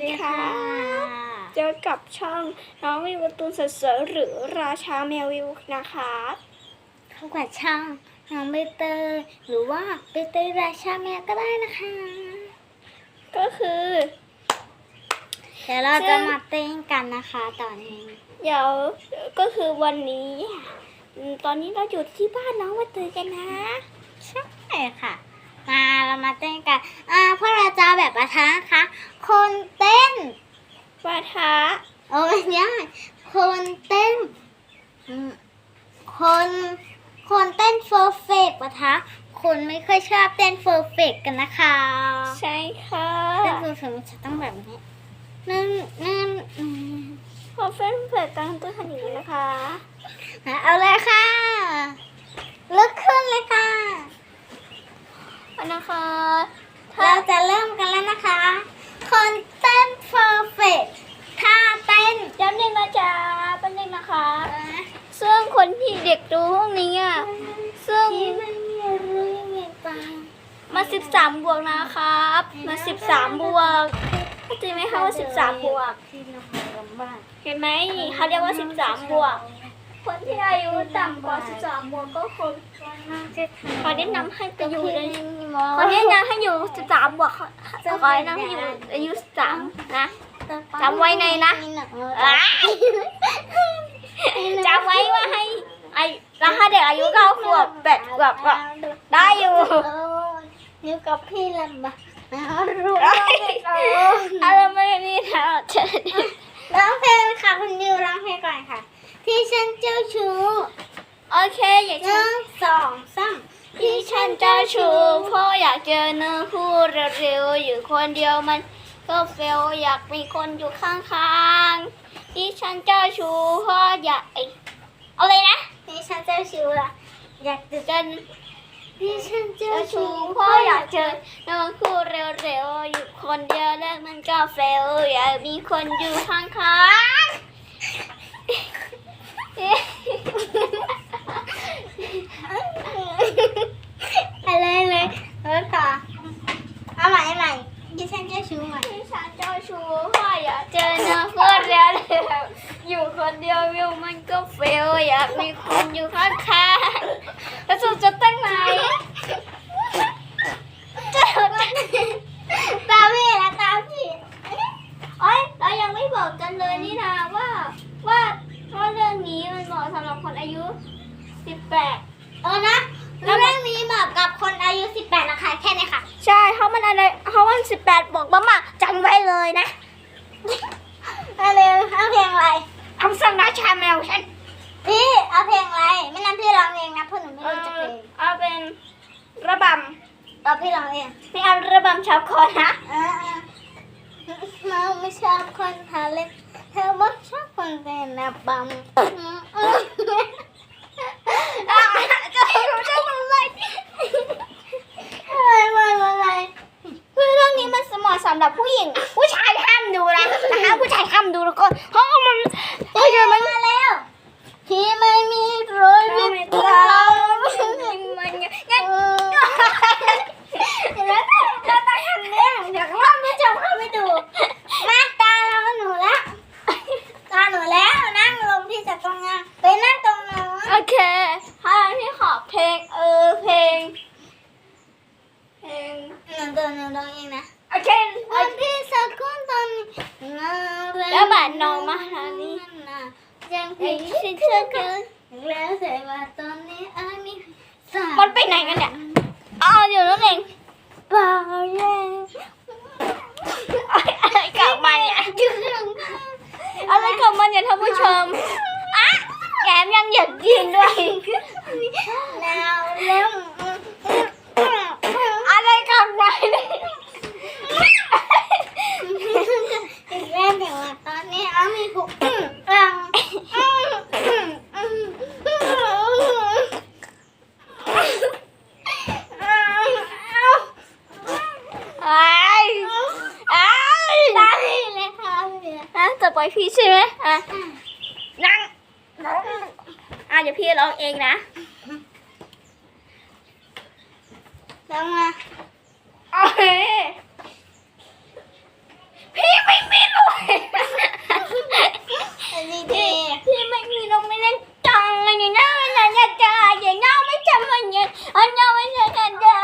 ดีค่ะ เจอกับช่องน้องวิวการ์ตูนสดๆหรือราชาแมววิวนะคะพบกับช่องน้องใบเตยหรือว่าใบเตยราชาแมวก็ได้นะคะ ก็คือ เดี๋ยวเราจะมาเต้นกันนะคะตอนนี้ เดี๋ยวก็คือวันนี้อืมตอนนี้เราอยู่ที่บ้านน้องใบเตยกันนะ ใช่ค่ะ มาเรามาเต้นกัน อ่าเพราะเราจะแบบประทะนะคะ คนเต้นวาทะโอ้ยเนี่ยคนเต้นอืมคนคนเต้นเฟอร์เฟกปะทะคนไม่ค่อยชอบเต้นเฟอร์เฟกกันนะคะ ใช่ค่ะเต้นเฟอร์เฟกมันจะต้องแบบนี้นั่นนั่นอืมพอเฟ้นเปิดการตัวขนาดนี้นะคะอะเอาเลยค่ะลุกขึ้นเลยค่ะ อันนะคะ เราจะเริ่มกันแล้วนะคะ คนเต้นเฟอร์เฟกท่าเต้นย้ำหนึ่งนะจ๊ะแป๊บนึงนะคะ ซึ่งคนที่เด็กดูพวกนี้อะ ซึ่งที่มันมีอะไรมีปลามาสิบสามบวกนะครับ มาสิบสามบวกเข้าใจไหมคะว่าสิบสามบวกที่น้องลำบากเห็นไหมเขาเรียกว่าสิบสามบวก คนที่อายุต่ำกว่าสิบสามบวกก็คนขอแนะนำให้ไปอยู่ในขอแนะนำให้อยู่สิบสามบวกขอขอแนะนำให้อยู่อายุสิบสามนะจำไว้ในนะอ้ายจำไว้ว่าให้ไอ้แล้วถ้าเด็กอายุเก้าขวบแปดขวบก็ได้อยู่อยู่กับพี่ลำบากรู้อะไรไม่มีทางเชิญร้องเพลงค่ะคุณนิวร้องเพลงก่อนค่ะ ที่ฉันเจ้าชู้ โอเค อย่าหฉันึ่นงสองสามที่ฉันเจ้าชู้เพราะอยากเจอเนื้อคู่เร็วๆอยู่คนเดียวมัน ก็เฟลอยากมีคนอยู่ข้างๆที่ฉันเจ้าชู้เพราะอยากไอ้เอาเลยนะที่ฉันเจ้าชู้ล่ะอยากจะเจอที่ฉันเจ้าเจ้าชู้ชู้เพราะอยากเจอเนื้อคู่เร็วๆ อยู่คนเดียวแล้วมันก็เฟลอยากมีคนอยู่ข้างๆ อะไรเลยเออค่ะเอาใหม่เอาใหม่ที่ฉันจะชูใหม่ที่ฉันเจ้าชู้เพราะอยากเจอเนื้อนแล้วอยู่คนเดียววิวมันก็เฟลอยากมีคนอยู่ข้างๆแล้วสุดจะตั้งนานจะ ตาพี่ละตาพี่ โอ๊ยเรายังไม่บอกกันเลยนี่นะว่าว่าว่าเรื่องนี้มันเหมาะสำหรับคนอายุ 18 เออนะแล้วเรื่องนี้เหมาะกับคนอายุ 18 นะคะ แค่นี้ค่ะ ใช่เขามันอะไรเขามัน18บอกมามาจำไว้เลยนะเอาเร็วเอาเพลงอะไรคำสั่งราชาแมวฉันพี่เอาเพลงอะไรไม่นั้นพี่ร้องเองนะเพราะหนูไม่เอรู้จักเพลงเอาเป็นระบเอาพี่ร้องเองำไม่เอาระบำชาวคอนนะอ่าๆเราไม่ชอบคนทาเล็บเธอบอกชอบคนเป็นระบำอืมอืม อะจะรู้จะทำอะไร อะไรอะไรอะไร คือเรื่องนี้มันเหมาะ สำหรับผู้หญิง ผู้ชายห้ามดูนะนะคะผู้ชายห้ามดูแล้วก็เพราะว่ามันเพราะว่ามัน มาแล้วที่ไม่มีรอยบิดตา มันยัง เออเห็นไหมเราตาทำเนี่ยเดี๋ยวว่าไม่จบเข้าไปดู มาตาเราหนูละตาหนูแล้วนั่งลงที่จะตรงนั้นไปนั่งตรงนู้น โอเคถ้าที่ขอเพลงเออเพลงเพลง หนูตัวหนูร้องเองนะ โอเค วันที่สักคนตอนนี้ แล้วบาดน้องมาหานี่ ยังไอ้พี่ชิเชื่อเกินแล้วแต่ว่าตอนนี้อันนี้มันไปไหนกันเนี่ยอ๋อเดี๋ยวนั่นเองเปล่าแย่อะไรกับมันเนี่ยยืนอะไรกับมันเนี่ยท่านผู้ชมอะแถมยังหยุดยืนด้วย ปล่อยพี่ใช่ไหมอะนั่งอะเดี๋ยวพี่ร้องเองนะร้องมาโอ้คพี่ไม่มีลมพี่พี่ไม่มีลมไม่เล่นจังเลยเนี่ยน่าจะจะอย่างเงาไม่จำเหมืนเงี้ยอันเงาไม่ใช่กันเด้อ